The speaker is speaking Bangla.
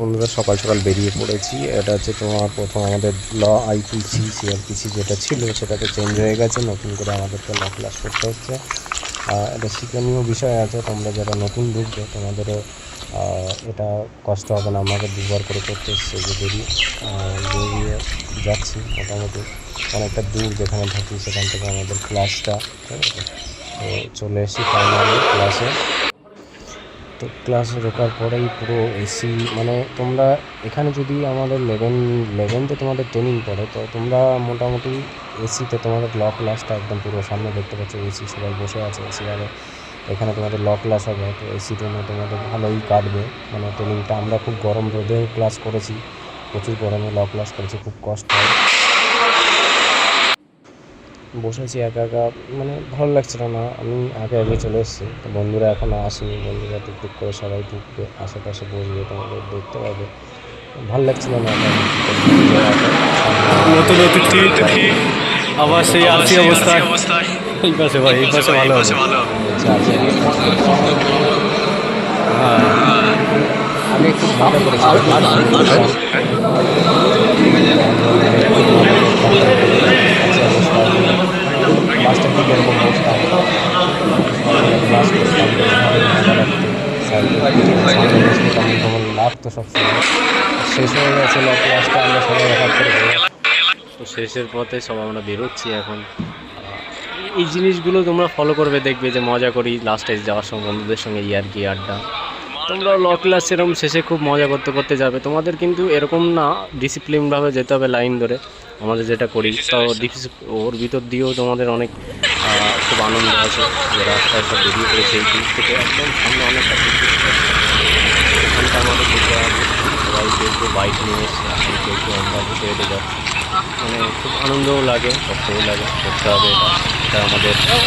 বন্ধুরা, সকাল সকাল বেরিয়ে পড়েছি। এটা হচ্ছে তোমার প্রথম আমাদের ল আইপিসি সিআরপিসি যেটা ছিল সেটা তো চেঞ্জ হয়ে গেছে। নতুন করে আমাদেরকে ল ক্লাস করতে হচ্ছে। এটা শিক্ষণীয় বিষয় আছে, তোমরা যারা নতুন ঢুকবে, তোমাদেরও এটা কষ্ট হবে না। আমাকে দুবার করে করতে এসছে যে বেরিয়ে বেরিয়ে যাচ্ছি মোটামুটি। অনেকটা দূর যেখানে থাকি, সেখান থেকে আমাদের ক্লাসটা ঠিক আছে? তো চলে এসেছি ফাইনালি ক্লাসে তো ক্লাসে ঢোকার পরেই পুরো এসি মানে তোমরা এখানে যদি আমাদের লেভেন লেভেনতে তোমাদের ট্রেনিং পড়ে, তো তোমরা মোটামুটি এসিতে তোমাদের ল ক্লাসটা একদম পুরো সামনে দেখতে পাচ্ছ এসি সবাই বসে আছে এসি আর এখানে তোমাদের ল ক্লাস হবে, তো এসি রুমে তোমাদের ভালোই কাটবে মানে ট্রেনিংটা আমরা খুব গরম রোদেও ক্লাস করেছি, প্রচুর গরমে ল ক্লাস করেছি, খুব কষ্ট হয়। বসেছি একা একা মানে ভালো লাগছিল না। আমি আগে আগে চলে এসেছি। তো বন্ধুরা এখনও আসেনি। বন্ধুরা টুকটুক করে সবাই ঢুকবে আশেপাশে বসবে তোমাদের দেখতে পাবে। ভালো লাগছিল না নতুন অতিথি আবার সেই আলসি অবস্থায় এই পাশে ভাই এই পাশে ভালো হবে। হচ্ছে আছে। হ্যাঁ। আমি খুব তো শেষের পথে সব আমরা বেরোচ্ছি এখন। এই জিনিসগুলো তোমরা ফলো করবে, দেখবে যে মজা করি লাস্টে যাওয়ার সময় বন্ধুদের সঙ্গে ইয়ার কি আড্ডা। তোমরা ল ক্লাস এরকম শেষে খুব মজা করতে করতে যাবে। তোমাদের কিন্তু এরকম না ডিসিপ্লিনভাবে যেতে হবে লাইন ধরে। আমাদের যেটা করি, তো ওর ভিতর দিয়েও তোমাদের অনেক খুব আনন্দ আছে যে রাস্তায় সব বেরিয়ে পড়েছে এই দিক থেকে। একদম সামনে অনেকটা এখানটা আমাদের যেতে হবে। সবাই কেউ বাইক নিয়ে এসছে, এখন কেউ আমরা হেঁটে হেঁটে যাচ্ছি। মানে খুব আনন্দও লাগে, কষ্টও লাগে, করতে হবে এটা। এটা আমাদের